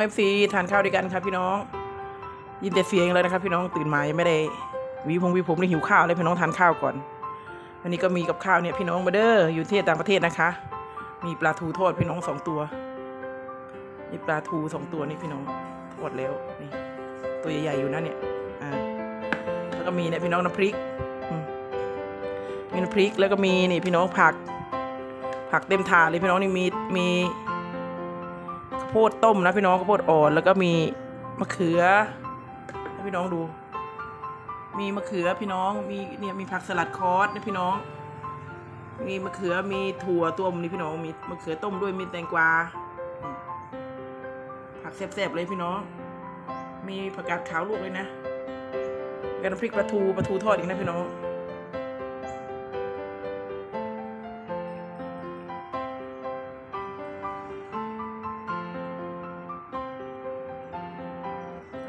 เอฟซีทานข้าวด้วยกันครับพี่น้อง ยินแต่เสียงเลยนะครับ พี่น้องตื่นมายังไม่ได้วีพงวีผมเลยหิวข้าวเลยพี่น้องทานข้าวก่อนวันนี้ก็มีกับข้าวเนี่ยพี่น้องมาเด้ออยู่ที่ต่างประเทศนะคะ มีปลาทูทอดพี่น้องสองตัวมีปลาทูสองตัวนี่พี่น้องทอดแล้วนี่ตัวใหญ่ๆอยู่นะเนี่ยอ่าแล้วก็มีเนี่ยพี่น้องน้ำพริกมีน้ำพริกแล้วก็มีนี่พี่น้องผัก ผักเต็มถาดเลยพี่น้องนี่มีมี โพดต้มนะพี่น้องข้าวโพดอ่อน แล้วก็มีมะเขือให้พี่น้องดู มีมะเขือพี่น้องมีเนี่ยมีผักสลัดคอสนะพี่น้อง มีมะเขือมีถั่วต้มนี่พี่น้องมีมะเขือต้มด้วยมีแตงกวาผักแซ่บๆเลยพี่น้อง มีผักกาดขาวลวกเลยนะกันพริกปลาทูปลาทูทอดอีกนะพี่น้อง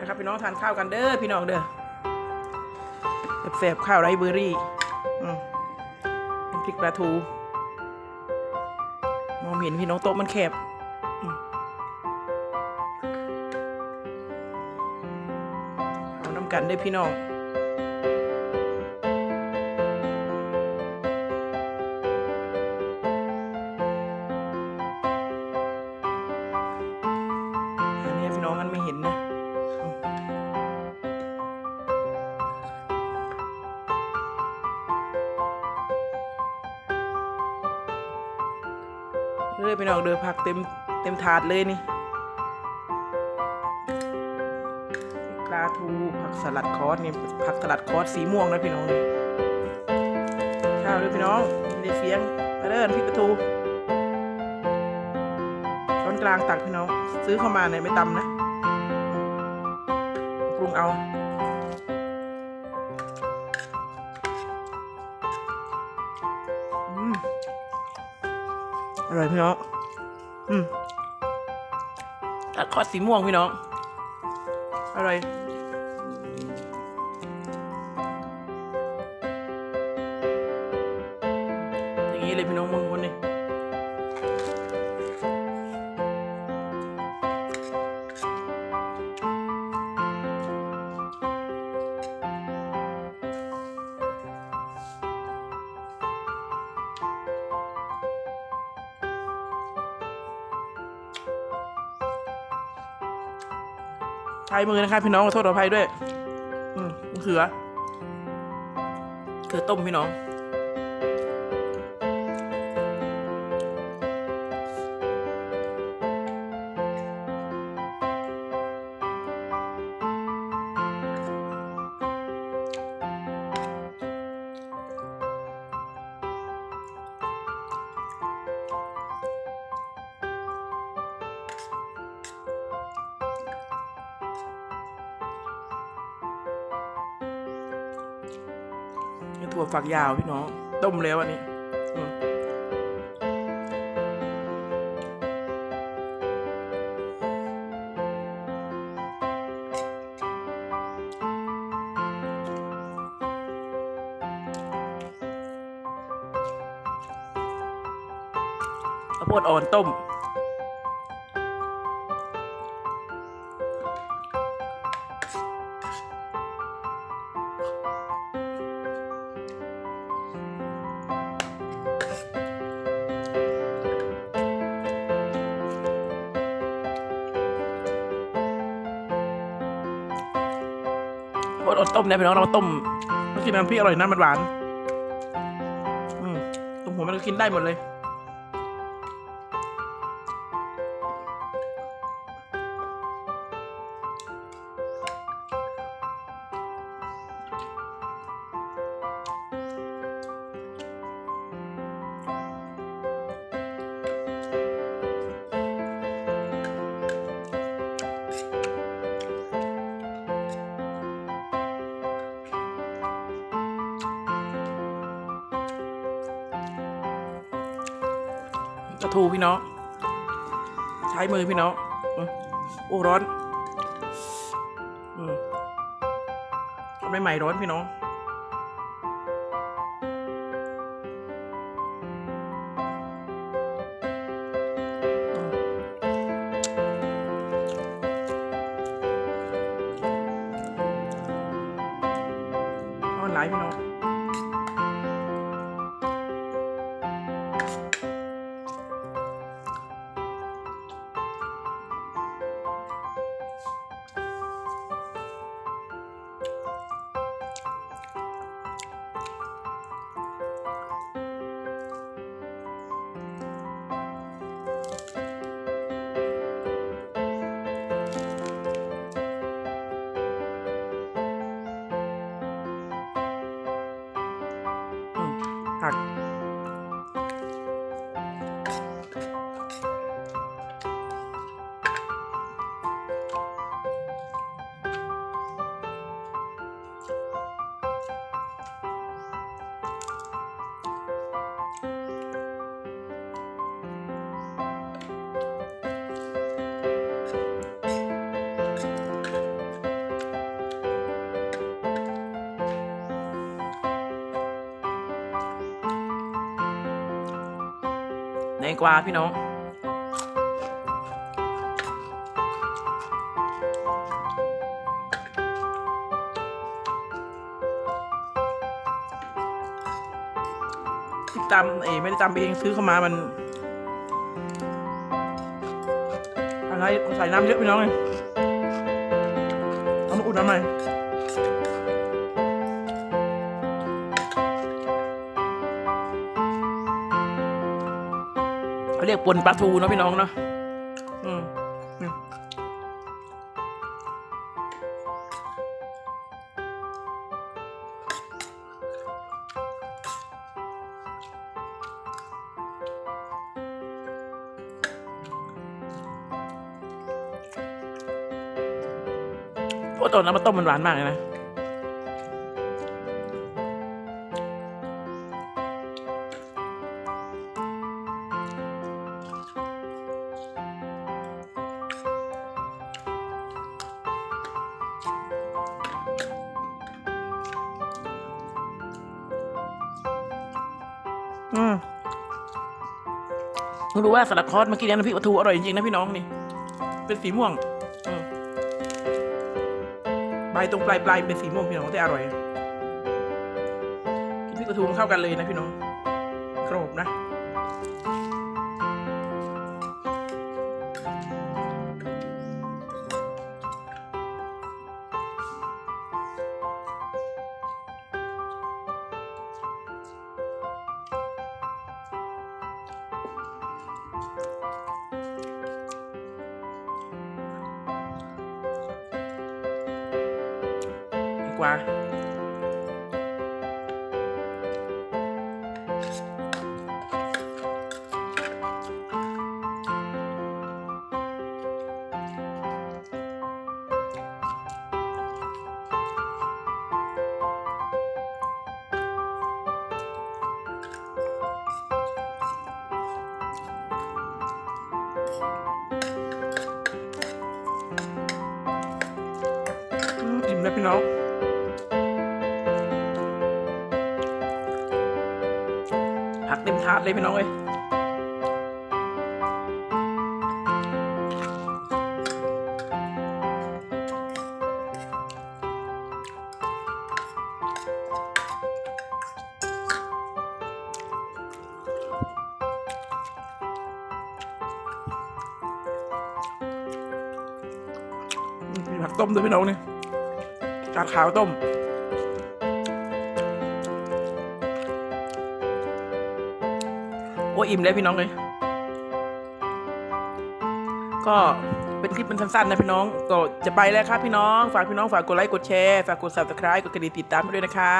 นะครับพี่น้องทานข้าวกันเด้อพี่น้องเด้อแสบๆข้าวไรเบอร์รี่เป็นพริกปลาทูมองเห็นพี่น้องโต๊ะมันแคบเอาน้ำกันได้พี่น้อง เลยไปน้องเดือผักเต็มเต็มถาดเลยนี่ปลาทูผักสลัดคอสเนี่ยผักสลัดคอสสีม่วงนะพี่น้องเลยข้าวด้วยพี่น้องมีได้เสียงมาเดินพริกปลาทูช้อนกลางตักพี่น้อง ซื้อเข้ามาเนี่ยไม่ตำนะปรุงเอา อร่อยพี่น้อง อืมตัดคอสสีม่วงพี่น้อง อร่อยอย่างนี้เลยพี่น้องมึง ใช้มือนะครับพี่น้องขอโทษขออภัยด้วย อืมเขือเขือต้มพี่น้อง ถั่วฝักยาวพี่น้อง ต้มแล้วอันนี้ข้าวโพดอ่อนต้ม ข้าวโพดอ่อนต้มเนี่ยพี่น้องเราต้มมากินน้ำพริกอร่อยน้ำมันหวาน อืมตรงหัวมันก็กินได้หมดเลย ทูพี่น้อง ใช้มือพี่น้องโอ้ร้อนทำใหม่ๆร้อนพี่น้องหลายพี่น้อง แตงกวาพี่น้องที่ตำเอ๋ไม่ได้ตำเองซื้อเข้ามามันอะไรใส่น้ำเยอะพี่น้องเลยเอามาอุ่นน้ำหน่อย เขาเรียกปนปลาทูเนาะพี่น้องเนาะอืมอืมเพราะตอนน้ำมันต้มมันหวานมากเลยนะ อืมรู้ว่าสลัดคอสเมื่อกี้นี้น้ำพริกปลาทูอร่อยจริงๆนะพี่น้องนี่ เป็นสีม่วงใบตรงปลายปลายเป็นสีม่วงพี่น้องแต่อร่อยกินพริกปลาทูมันเข้ากันเลยนะพี่น้องกรอบนะ กว่าอิ่มแล้วพี่น้อง ผักเต็มถาดเลยพี่น้องเอ้ยมีผักต้มด้วยพี่น้องนี่กาดขาวต้ม โออิ่มแล้วพี่น้องเลยก็เป็นคลิปเป็นสั้นๆนะพี่น้อง ก็จะไปแล้วครับพี่น้อง ฝากพี่น้องฝากกดไลค์กดแชร์ฝากกด subscribe กดกระดิ่งติดตามด้วยนะคะ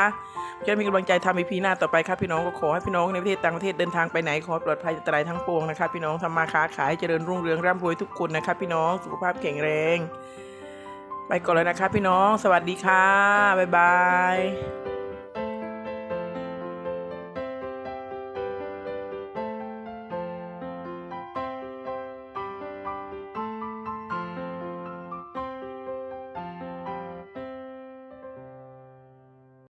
จะได้มีกำลังใจทำอีพีหน้าต่อไปครับพี่น้องก็ขอให้พี่น้องในประเทศต่างประเทศเดินทางไปไหนขอปลอดภัยจากอันตรายทั้งปวงนะครับพี่น้องทำมาค้าขายเจริญรุ่งเรืองร่ำรวยทุกคนนะครับพี่น้องสุขภาพแข็งแรง ไปก่อนเลยนะครับพี่น้อง สวัสดีค่ะบ๊ายบาย